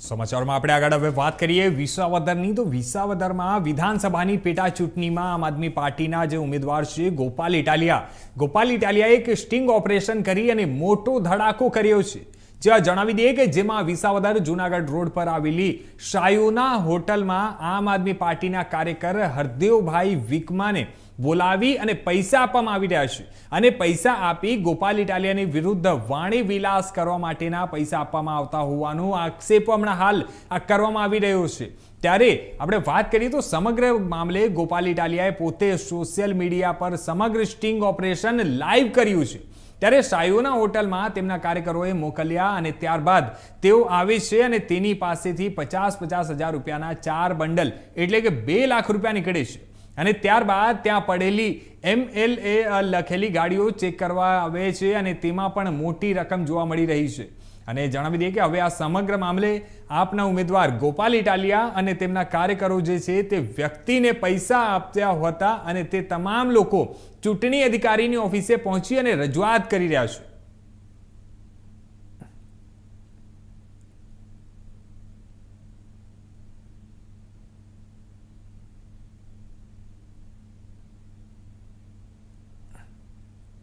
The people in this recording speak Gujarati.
સમાચારમાં આપણે આગળ હવે વાત કરીએ વિસાવદરની. તો વિસાવદરમાં વિધાનસભાની પેટા ચૂંટણીમાં આમ આદમી પાર્ટીના જે ઉમેદવાર છે ગોપાલ ઇટાલિયા. ગોપાલ ઇટાલિયાએ એક સ્ટિંગ ઓપરેશન કરી અને મોટો ધડાકો કર્યો છે. જ્યાં જણાવી દઈએ કે જેમાં વિસાવદર, જુનાગઢ રોડ પર આવેલી શાયુના હોટલમાં આમ આદમી પાર્ટીના કાર્યકર હરદેવભાઈ વિકમાને બોલાવી અને પૈસા આપવામાં આવી રહ્યા છે. અને પૈસા આપી ગોપાલ ઇટાલિયાની વિરુદ્ધ વાણી વિલાસ કરવા માટેના પૈસા આપવામાં આવતા હોવાનો આક્ષેપ હમણાં હાલ આ કરવામાં આવી રહ્યો છે. ત્યારે આપણે વાત કરીએ તો સમગ્ર મામલે ગોપાલ ઇટાલિયાએ પોતે સોશિયલ મીડિયા પર સમગ્ર સ્ટિંગ ઓપરેશન લાઈવ કર્યું છે. ત્યારે સાયોના હોટલમાં તેમના કાર્યકરોએ મોકલ્યા અને ત્યારબાદ તેઓ આવે છે અને તેની પાસેથી પચાસ પચાસ હજાર રૂપિયાના ચાર બંડલ, એટલે કે બે લાખ રૂપિયા નીકળે છે. અને ત્યારબાદ ત્યાં પડેલી એમએલએ લખેલી ગાડીઓ ચેક કરવા આવે છે અને તેમાં પણ મોટી રકમ જોવા મળી રહી છે. અને જણાવી દઈએ કે હવે આ સમગ્ર મામલે આપના ઉમેદવાર ગોપાલ ઇટાલિયા અને તેમના કાર્યકરો જે છે તે વ્યક્તિને પૈસા આપ્યા હતા અને તે તમામ લોકો ચૂંટણી અધિકારીની ઓફિસે પહોંચી અને રજૂઆત કરી રહ્યા છે.